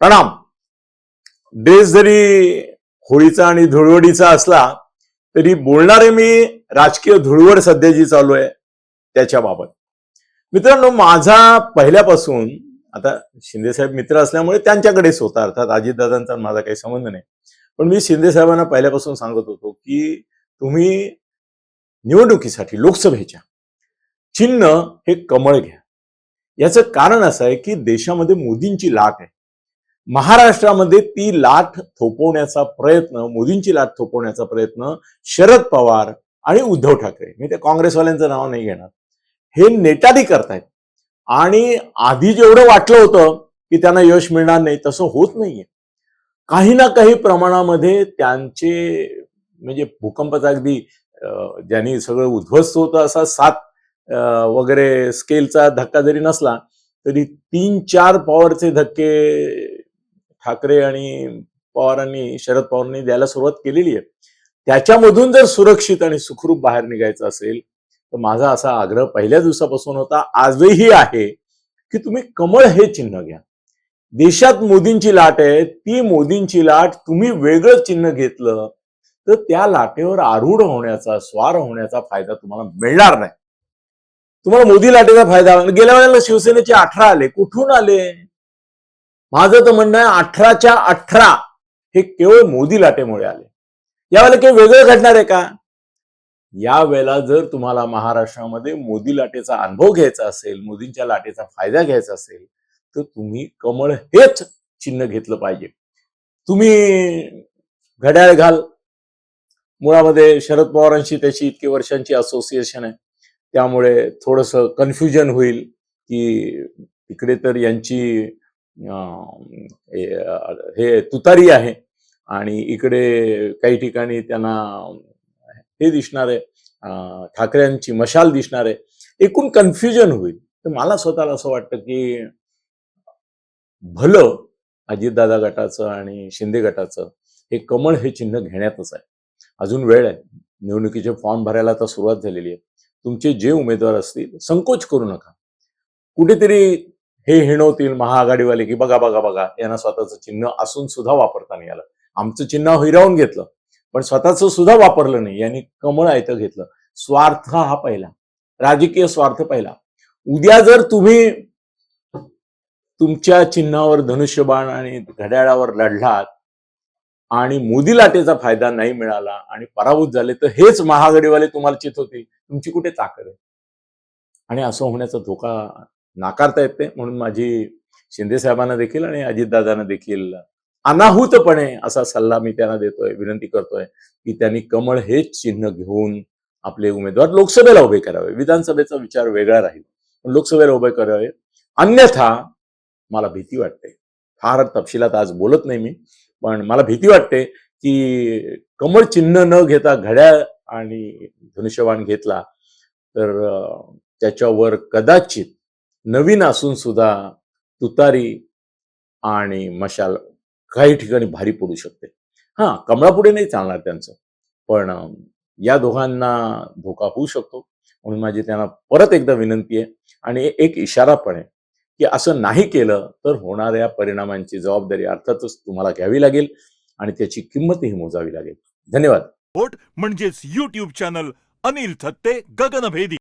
प्रणाम. ड्रेस जरी होळीचा आणि धुळवडीचा असला तरी बोलणारे मी राजकीय धुळवड सध्या जी चालू आहे त्याच्याबाबत. मित्रांनो माझा पहिल्यापासून आता शिंदेसाहेब मित्र असल्यामुळे त्यांच्याकडेच होता अर्थात अजितदादांचा माझा काही संबंध नाही. पण मी शिंदे साहेबांना पहिल्यापासून सांगत होतो की तुम्ही निवडणुकीसाठी लोकसभेच्या चिन्ह हे कमळ घ्या. याचं कारण असं आहे की देशामध्ये मोदींची लाट आहे. महाराष्ट्रामध्ये ती लाट थोपवण्याचा प्रयत्न मोदींची लाट थोपवण्याचा प्रयत्न शरद पवार आणि उद्धव ठाकरे. मी त्या काँग्रेसवाल्यांचं नाव नाही घेणार. हे नेटादी करतायत. आणि आधी जेवढं वाटलं होतं की त्यांना यश मिळणार नाही तसं होत नाहीये. काही ना काही प्रमाणामध्ये त्यांचे म्हणजे भूकंपाचा अगदी ज्यांनी सगळं उद्ध्वस्त होतं असा सात वगैरे स्केलचा धक्का जरी नसला तरी तीन चार पॉवरचे धक्के ठाकरे आणि पवारांनी शरद पवारांनी द्यायला सुरुवात केलेली आहे. त्याच्यामधून जर सुरक्षित आणि सुखरूप बाहेर निघायचं असेल तर माझा असा आग्रह पहिल्या दिवसापासून होता आजही आहे की तुम्ही कमळ हे चिन्ह घ्या. देशात मोदींची लाट आहे ती मोदींची लाट तुम्ही वेगळं चिन्ह घेतलं तर त्या लाटेवर आरूढ होण्याचा स्वार होण्याचा फायदा तुम्हाला मिळणार नाही. तुम्हाला मोदी लाटेचा फायदा गेल्या वेळेला शिवसेनेचे अठरा आले कुठून आले? माझं तर म्हणणं आहे अठराच्या अठरा हे केवळ मोदी लाटेमुळे आले. यावेळेला काही वेगळं घडणार आहे का? यावेळेला जर तुम्हाला महाराष्ट्रामध्ये मोदी लाटेचा अनुभव घ्यायचा असेल मोदींच्या लाटेचा फायदा घ्यायचा असेल तर तुम्ही कमळ हेच चिन्ह घेतलं पाहिजे. तुम्ही घड्याळ घाल. मुळामध्ये शरद पवारांशी त्याची इतकी वर्षांची असोसिएशन आहे. त्यामुळे थोडस कन्फ्युजन होईल की इकडे तर यांची हे- तुतारी आहे आणि इकडे काही ठिकाणी त्यांना हे दिसणार आहे ठाकरेंची मशाल दिसणार आहे. एकूण कन्फ्युजन होईल. तर मला स्वतःला असं वाटतं की भलं अजितदादा गटाचं आणि शिंदे गटाचं हे कमळ हे चिन्ह घेण्यातच आहे. अजून वेळ आहे. निवडणुकीचे फॉर्म भरायला आता सुरुवात झालेली आहे. तुमचे जे उमेदवार असतील संकोच करू नका. कुठेतरी हे हिणवतील महाआघाडीवाले की बघा बघा बघा यांना स्वतःचं चिन्ह असून सुद्धा वापरता नाही आलं. आमचं चिन्ह हिरावून घेतलं पण स्वतःचं सुद्धा वापरलं नाही. यांनी कमळ आयतं घेतलं. स्वार्थ हा पहिला. राजकीय स्वार्थ पहिला. उद्या जर तुम्ही तुमच्या चिन्हावर धनुष्यबाण आणि घड्याळावर लढलात आणि मोदी लाटेचा फायदा नाही मिळाला आणि पराभूत झाले तर हेच महागडीवाले तुम्हाला चित होतील. तुमची कुठे ताकद आहे? आणि असं होण्याचा धोका नाकारता येत नाही. म्हणून माझी शिंदे साहेबांना देखील आणि अजितदादांना देखील अनाहूतपणे असा सल्ला मी त्यांना देतोय विनंती करतोय की त्यांनी कमळ हेच चिन्ह घेऊन आपले उमेदवार लोकसभेला उभे करावे. विधानसभेचा विचार वेगळा राहील. पण लोकसभेला उभे करावे. अन्यथा मला भीती वाटते. फार तपशिलात आज बोलत नाही मी पण मला भीती वाटते की कमळ चिन्ह न घेता घड्याळ आणि धनुष्यवाण घेतला तर त्याच्यावर कदाचित नवीन असून सुद्धा तुतारी आणि मशाल काही ठिकाणी भारी पडू शकते. हा कमळापुढे नाही चालणार त्यांचं. पण या दोघांना धोका होऊ शकतो. म्हणून माझी त्यांना परत एकदा विनंती आहे आणि एक इशारा पण आहे की असं नाही केलं तर होणाऱ्या परिणामांची जबाबदारी अर्थातच तुम्हाला घ्यावी लागेल आणि त्याची किंमतही मोजावी लागेल. धन्यवाद. म्हणजेच युट्यूब चॅनल अनिल थत्ते गगनभेदी.